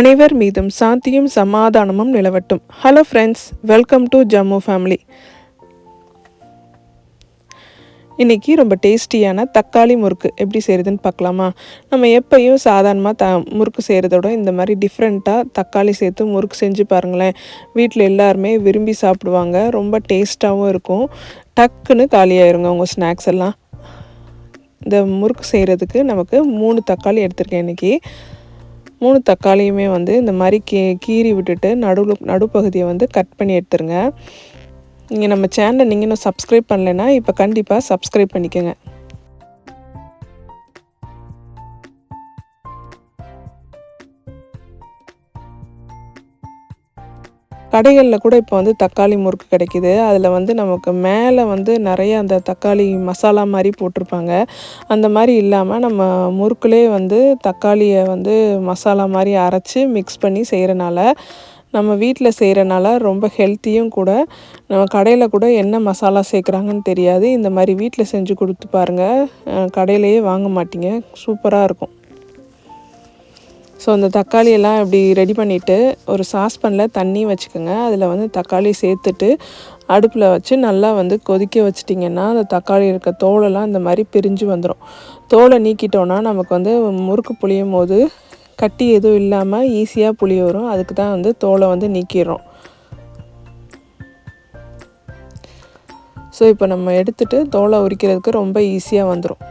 அனைவர் மீதும் சாந்தியும் சமாதானமும் நிலவட்டும். Hello friends welcome to Jammu family இன்றைக்கி ரொம்ப டேஸ்டியான தக்காளி முறுக்கு எப்படி செய்கிறதுன்னு பார்க்கலாமா? நம்ம எப்பயும் சாதாரணமாக த முறுக்கு செய்கிறதோட இந்த மாதிரி டிஃப்ரெண்ட்டாக தக்காளி சேர்த்து முறுக்கு செஞ்சு பாருங்களேன். வீட்டில் எல்லாருமே விரும்பி சாப்பிடுவாங்க. ரொம்ப டேஸ்ட்டாகவும் இருக்கும். டக்குன்னு காலியாயிருங்க உங்கள் ஸ்நாக்ஸ் எல்லாம். இந்த முறுக்கு செய்கிறதுக்கு நமக்கு மூணு தக்காளி எடுத்திருக்கேன் இன்றைக்கி மூணு தக்காளியுமே வந்து இந்த மாதிரி கீ கீறி விட்டுட்டு நடுவில் நடுப்பகுதியை வந்து கட் பண்ணி எடுத்துருங்க. நீங்கள் நம்ம சேனலை நீங்கள் இன்னும் சப்ஸ்கிரைப் பண்ணலைன்னா இப்போ கண்டிப்பாக சப்ஸ்கிரைப் பண்ணிக்கோங்க. கடைகளில் கூட இப்போ வந்து தக்காளி முறுக்கு கிடைக்கிது. அதில் வந்து நமக்கு மேலே வந்து நிறைய அந்த தக்காளி மசாலா மாதிரி போட்டிருப்பாங்க. அந்த மாதிரி இல்லாமல் நம்ம முறுக்குலே வந்து தக்காளியை வந்து மசாலா மாதிரி அரைச்சி மிக்ஸ் பண்ணி செய்கிறனால நம்ம வீட்டில் செய்கிறனால ரொம்ப ஹெல்த்தியும் கூட நம்ம கடையில் கூட என்ன மசாலா சேர்க்குறாங்கன்னு தெரியாது. இந்த மாதிரி வீட்டில் செஞ்சு கொடுத்து பாருங்கள் கடையிலையே வாங்க மாட்டீங்க. சூப்பராக இருக்கும். ஸோ அந்த தக்காளி எல்லாம் இப்படி ரெடி பண்ணிவிட்டு ஒரு சாஸ்பனில் தண்ணி வச்சுக்கோங்க. அதில் வந்து தக்காளி சேர்த்துட்டு அடுப்பில் வச்சு நல்லா வந்து கொதிக்க வச்சிட்டிங்கன்னா அந்த தக்காளி இருக்க தோலெல்லாம் இந்த மாதிரி பிரிஞ்சு வந்துடும் தோலை நீக்கிட்டோன்னா நமக்கு வந்து முறுக்கு புளியும் போது கட்டி எதுவும் இல்லாமல் ஈஸியாக புளி வரும். அதுக்கு தான் வந்து தோலை வந்து நீக்கிடுறோம். ஸோ இப்போ நம்ம எடுத்துகிட்டு தோலை உரிக்கிறதுக்கு ரொம்ப ஈஸியாக வந்துடும்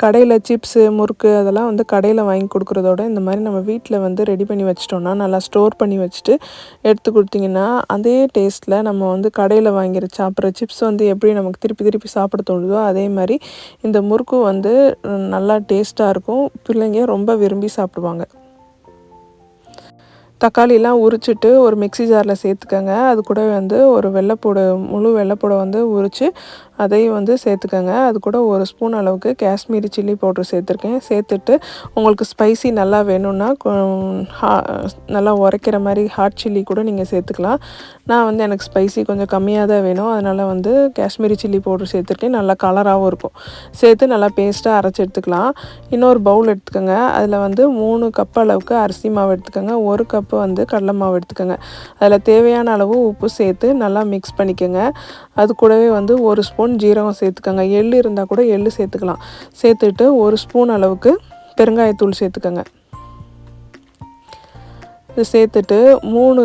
கடையில் சிப்ஸு முறுக்கு அதெல்லாம் வந்து கடையில் வாங்கி கொடுக்குறதோட இந்த மாதிரி நம்ம வீட்டில் வந்து ரெடி பண்ணி வச்சிட்டோன்னா நல்லா ஸ்டோர் பண்ணி வச்சுட்டு எடுத்து கொடுத்தீங்கன்னா அதே டேஸ்ட்டில் நம்ம வந்து கடையில் வாங்கிற சாப்பிட்ற சிப்ஸ் வந்து எப்படி நமக்கு திருப்பி திருப்பி சாப்பிட தோணுதோ அதே மாதிரி இந்த முறுக்கு வந்து நல்லா டேஸ்ட்டாக இருக்கும். பிள்ளைங்க ரொம்ப விரும்பி சாப்பிடுவாங்க. தக்காளிலாம் உரிச்சிட்டு ஒரு மிக்சி ஜாரில் சேர்த்துக்கோங்க. அது கூட வந்து ஒரு வெள்ளைப்பூடு முழு வெள்ளைப்பூடை வந்து உரித்து அதையும் வந்து சேர்த்துக்கோங்க. அது கூட ஒரு ஸ்பூன் அளவுக்கு காஷ்மீரி சில்லி பவுட்ரு சேர்த்துருக்கேன். சேர்த்துட்டு உங்களுக்கு ஸ்பைசி நல்லா வேணும்னா நல்லா உரைக்கிற மாதிரி ஹாட் சில்லி கூட நீங்கள் சேர்த்துக்கலாம். நான் வந்து எனக்கு ஸ்பைசி கொஞ்சம் கம்மியாக தான் வேணும். அதனால் வந்து காஷ்மீரி சில்லி பவுட்ரு சேர்த்துருக்கேன். நல்லா கலராகவும் இருக்கும். சேர்த்து நல்லா பேஸ்ட்டாக அரைச்சி எடுத்துக்கலாம். இன்னொரு பவுல் எடுத்துக்கோங்க. அதில் வந்து மூணு கப் அளவுக்கு அரிசி மாவு எடுத்துக்கோங்க. ஒரு கப் இப்போ வந்து கடலை மாவு எடுத்துக்கோங்க. அதில் தேவையான அளவு உப்பு சேர்த்து நல்லா மிக்ஸ் பண்ணிக்கோங்க. அது கூடவே வந்து ஒரு ஸ்பூன் ஜீரகம் சேர்த்துக்கோங்க. எள் இருந்தால் கூட எள் சேர்த்துக்கலாம். சேர்த்துட்டு ஒரு ஸ்பூன் அளவுக்கு பெருங்காயத்தூள் சேர்த்துக்கோங்க. இது சேர்த்துட்டு மூணு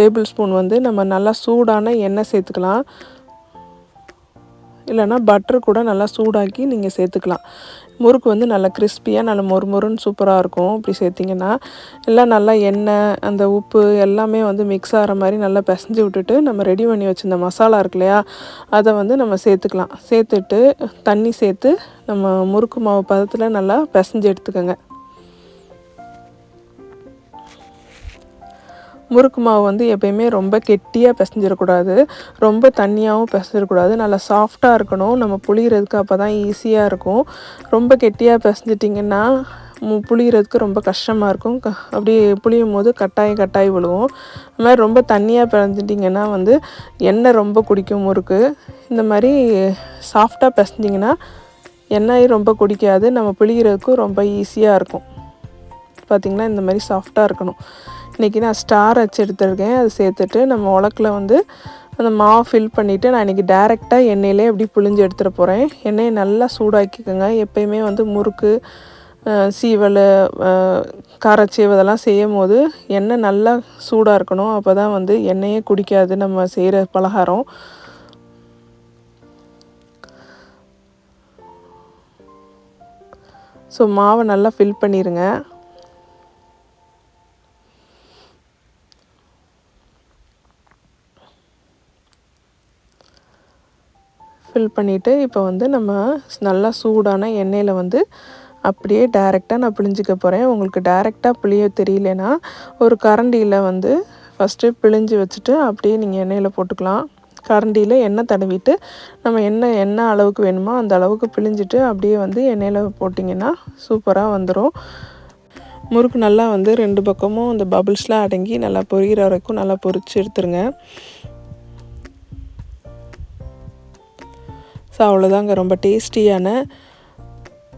டேபிள் ஸ்பூன் வந்து நம்ம நல்லா சூடான எண்ணெய் சேர்த்துக்கலாம். இல்லைனா பட்டர் கூட நல்லா சூடாக்கி நீங்கள் சேர்த்துக்கலாம். முறுக்கு வந்து நல்லா கிறிஸ்பியாக நல்லா மொறு மொறுன்னு சூப்பராக இருக்கும். இப்படி சேர்த்திங்கன்னா எல்லாம் நல்லா எண்ணெய் அந்த உப்பு எல்லாமே வந்து மிக்ஸ் ஆகிற மாதிரி நல்லா பிசைஞ்சு விட்டுட்டு நம்ம ரெடி பண்ணி வச்சுருந்த மசாலா இருக்கு இல்லையா அதை வந்து நம்ம சேர்த்துக்கலாம். சேர்த்துட்டு தண்ணி சேர்த்து நம்ம முறுக்கு மாவு பதத்தில் நல்லா பிசைஞ்சு எடுத்துக்கோங்க. முறுக்கு மாவு வந்து எப்பயுமே ரொம்ப கெட்டியாக பிசைஞ்சிடக்கூடாது. ரொம்ப தண்ணியாகவும் பிசைஞ்சிடக்கூடாது. நல்லா சாஃப்டாக இருக்கணும். நம்ம புளிகிறதுக்கு அப்போ தான் ஈஸியாக இருக்கும். ரொம்ப கெட்டியாக பிசைஞ்சிட்டிங்கன்னா புளிகிறதுக்கு ரொம்ப கஷ்டமாக இருக்கும். க அப்படி புளியும் போது கட்டாயி கட்டாயி விழுவும். அது மாதிரி ரொம்ப தண்ணியாக பிறந்துட்டிங்கன்னா வந்து எண்ணெய் ரொம்ப குடிக்கும் முறுக்கு. இந்த மாதிரி சாஃப்டாக பிசைஞ்சிங்கன்னா எண்ணெய் ரொம்ப குடிக்காது. நம்ம புளிகிறதுக்கும் ரொம்ப ஈஸியாக இருக்கும். பார்த்திங்கன்னா இந்த மாதிரி சாஃப்டாக இருக்கணும். இன்றைக்கி நான் ஸ்டார் வச்சு எடுத்துருக்கேன். அதை சேர்த்துட்டு நம்ம உலக்கில் வந்து அந்த மாவு ஃபில் பண்ணிவிட்டு நான் இன்றைக்கி டேரெக்டாக எண்ணெயிலே எப்படி புழிஞ்சு எடுத்துகிட்டு போகிறேன் எண்ணெயை நல்லா சூடாக்கிக்கோங்க. எப்பயுமே வந்து முறுக்கு சீவல் காரச்சீவு இதெல்லாம் செய்யும் போது எண்ணெய் நல்லா சூடாக இருக்கணும். அப்போ தான் வந்து எண்ணெயே குடிக்காது நம்ம செய்கிற பலகாரம். ஸோ மாவை நல்லா ஃபில் பண்ணிடுங்க ஃபில் பண்ணிவிட்டு இப்போ வந்து நம்ம நல்லா சூடான எண்ணெயில் வந்து அப்படியே டைரெக்டாக நான் பிழிஞ்சிக்க போகிறேன் உங்களுக்கு டைரெக்டாக பிழிய தெரியலனா ஒரு கரண்டியில் வந்து ஃபஸ்ட்டு பிழிஞ்சு வச்சுட்டு அப்படியே நீங்கள் எண்ணெயில் போட்டுக்கலாம். கரண்டியில் எண்ணெய் தடவிட்டு நம்ம எண்ணெய் என்ன அளவுக்கு வேணுமோ அந்த அளவுக்கு பிழிஞ்சிட்டு அப்படியே வந்து எண்ணெயில் போட்டிங்கன்னா சூப்பராக வந்துடும் முறுக்கு நல்லா வந்து ரெண்டு பக்கமும் அந்த பபுள்ஸ்லாம் அடங்கி நல்லா பொரிகிற வரைக்கும் நல்லா பொரிச்சு எடுத்துருங்க. ஸோ அவ்வளோதாங்க ரொம்ப டேஸ்டியான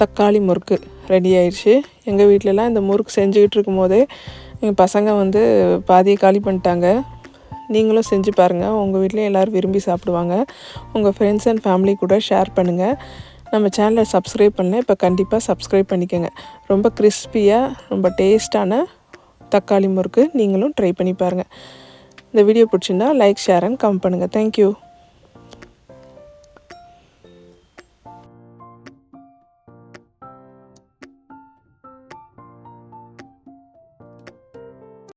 தக்காளி முறுக்கு ரெடி ஆயிடுச்சு. எங்கள் வீட்டிலலாம் இந்த முறுக்கு செஞ்சுக்கிட்டு இருக்கும்போதே எங்கள் பசங்க வந்து பாதியை காலி பண்ணிட்டாங்க. நீங்களும் செஞ்சு பாருங்கள் உங்கள் வீட்லேயும் எல்லோரும் விரும்பி சாப்பிடுவாங்க. உங்கள் ஃப்ரெண்ட்ஸ் அண்ட் ஃபேமிலி கூட ஷேர் பண்ணுங்கள் நம்ம சேனலை சப்ஸ்கிரைப் பண்ணல இப்போ கண்டிப்பாக சப்ஸ்கிரைப் பண்ணிக்கோங்க. ரொம்ப கிறிஸ்பியாக ரொம்ப டேஸ்டான தக்காளி முறுக்கு நீங்களும் ட்ரை பண்ணி பாருங்கள் இந்த வீடியோ பிடிச்சிருந்தா லைக் ஷேர் அண்ட் கம் பண்ணுங்கள் தேங்க்யூ